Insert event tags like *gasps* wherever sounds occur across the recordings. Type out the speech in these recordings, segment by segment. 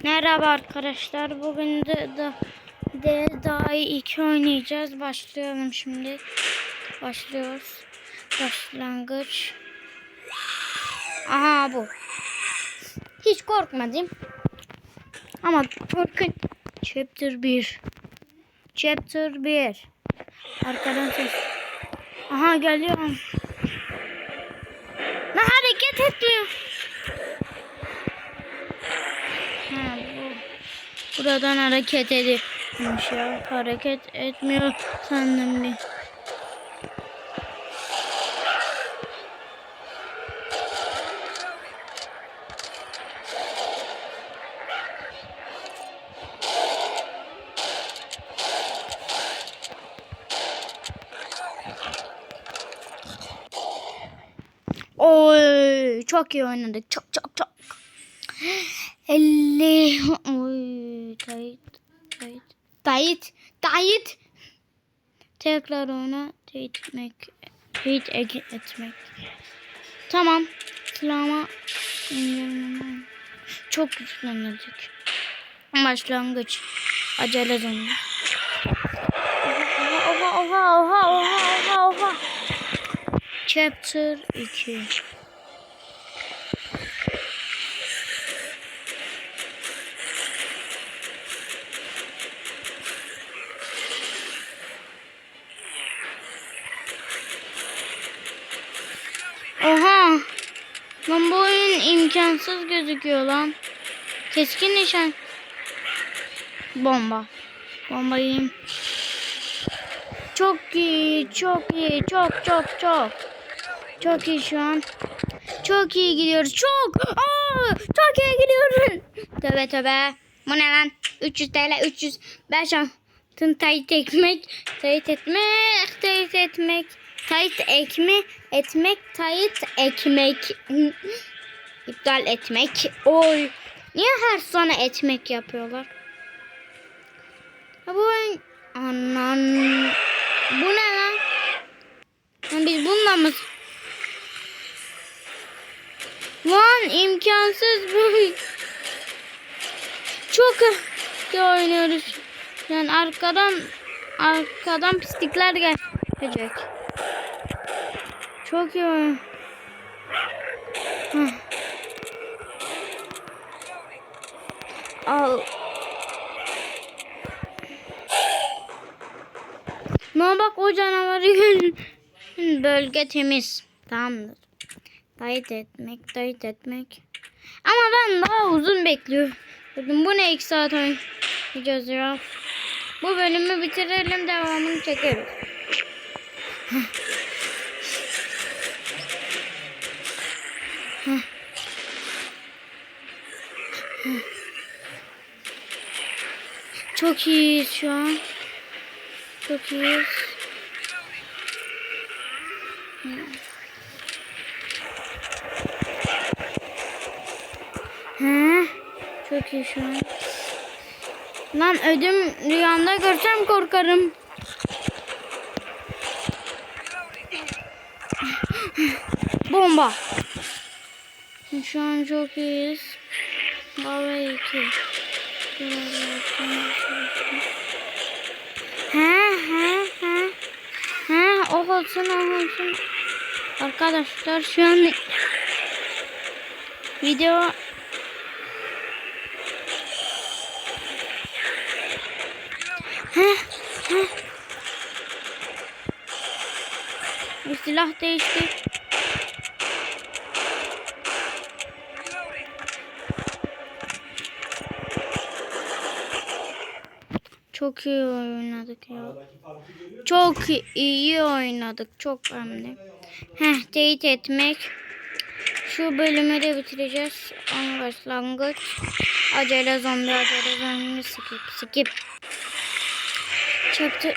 Merhaba arkadaşlar. Bugün de, de, de daha iyi iki oynayacağız. Başlayalım şimdi. Başlıyoruz. Başlangıç. Aha bu. Hiç korkmadım. Ama korkun. Chapter 1. Chapter 1. Arkadan ses. Aha geliyor. Ne hareket etmiyor. Buradan hareket ediyormuş ya. Hareket etmiyor sandım bir. Oy, çok iyi oynadık. Çok çok çok. *gasps* 50 Oy, tayit tayit. Tayit tayit. Tekrar oyna teyit etmek teyit ek- etmek. Tamam silahıma çok güçlendirdik başlangıç. Acele dönüyor oha oha oha oha oha oha. Chapter 2 Oha. Lan bu oyun imkansız gözüküyor lan. Keskin nişan. Bomba. Bombayı. Çok iyi, çok iyi, çok çok çok. Çok iyi şu an. Çok iyi gidiyoruz. Çok. Aa, çok iyi gidiyoruz. Tövbe tövbe. Bu ne lan? 300 TL, 300. Ben şantın tayit ekmek. Tayit etmek, tayit etmek. Tayit ekme, etmek, tayit ekmek. *laughs* İptal etmek. Oy. Niye her sona etmek yapıyorlar? Ya bu. Anan. Bu ne lan? Lan biz bununla mı... Lan imkansız bu. Çok iyi oynuyoruz. Yani arkadan arkadan pislikler gelecek. Çok iyi. Hah. Al. No bak o canavarı. Bölge temiz. Tamamdır. Tayit etmek, tayit etmek. Ama ben daha uzun bekliyorum. Bu ne iki saat oynayacağız ya. Bu bölümü bitirelim devamını çekeriz. Çok iyiyiz şu an. Çok iyiyiz. He, çok iyi şu an. Lan ödüm rüyamda görsem korkarım. Bomba. Şu an çok iyiyiz. Hava iki. He he he. He o olsun o olsun. Arkadaşlar şu an video He he. Bir silah değişti. Çok iyi oynadık ya. Çok iyi oynadık. Çok önemli. Heh, teyit etmek. Şu bölümü de bitireceğiz. An başlangıç. Acele zombi, acele zombi, skip, skip. Çöktü.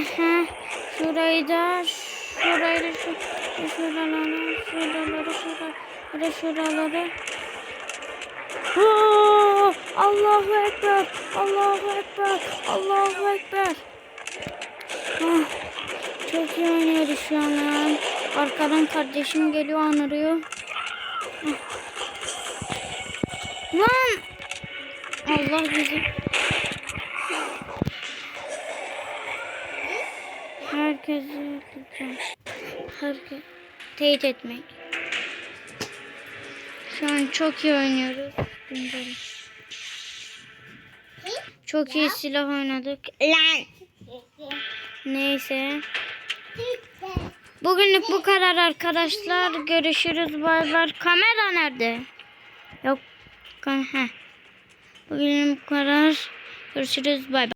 Heh. Şurayı da şurayı da şu şuraları şuraları şuraları şuraları Oo! Allahu Ekber. Allahu Ekber. Allahu Ekber. Ah, çok iyi oynuyoruz şu an. Arkadan kardeşim geliyor anırıyor. Ah. Lan! Allah bizi. Herkesi. Herkes. Teyit etmek. Şu an çok iyi oynuyoruz. Bilmiyorum. Çok iyi silah oynadık. Lan! Neyse. Bugünlük bu kadar arkadaşlar. Görüşürüz. Bay bay. Kamera nerede? Yok. Heh. Bugünlük bu kadar. Görüşürüz. Bay bay.